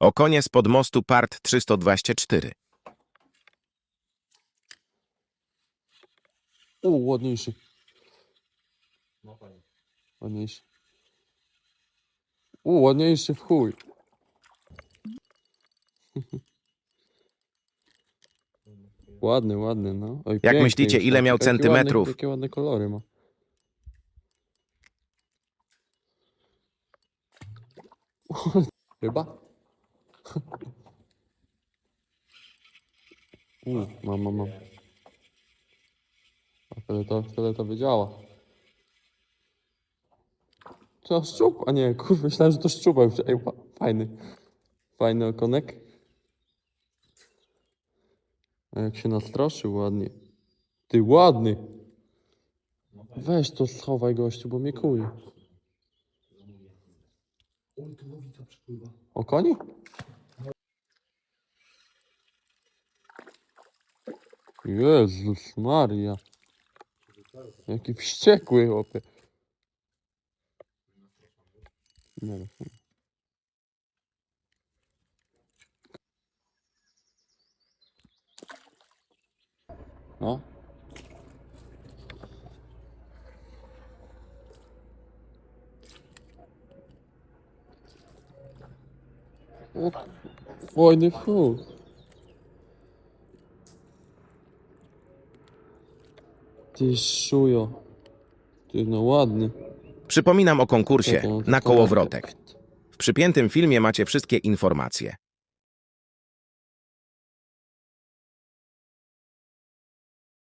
O konie spod mostu part 324. O, ładniejszy. Ładniejszy. O, ładniejszy w chuj. ładny, ładny, no. Oj, piękny myślicie, już, ile tak. miał Jakie centymetrów? Ładne, jakie ładne kolory ma. Ryba? U, mam, mam, mam. A wtedy to, wtedy to wiedziała. Co, szczup? A nie, kurwa, myślałem, że to szczupek. Ej, fa- fajny. Fajny okonek. A jak się nastraszył ładnie. Ty, ładny. Weź to schowaj, gościu, bo mnie kuje. Oj, tu łowica przepływa. O koni? Jezus Maria. Jaki wściekły chłopie. No. O, fajny fuk. Ty szujo. Ty no ładny. Przypominam o konkursie na kołowrotek. W przypiętym filmie macie wszystkie informacje.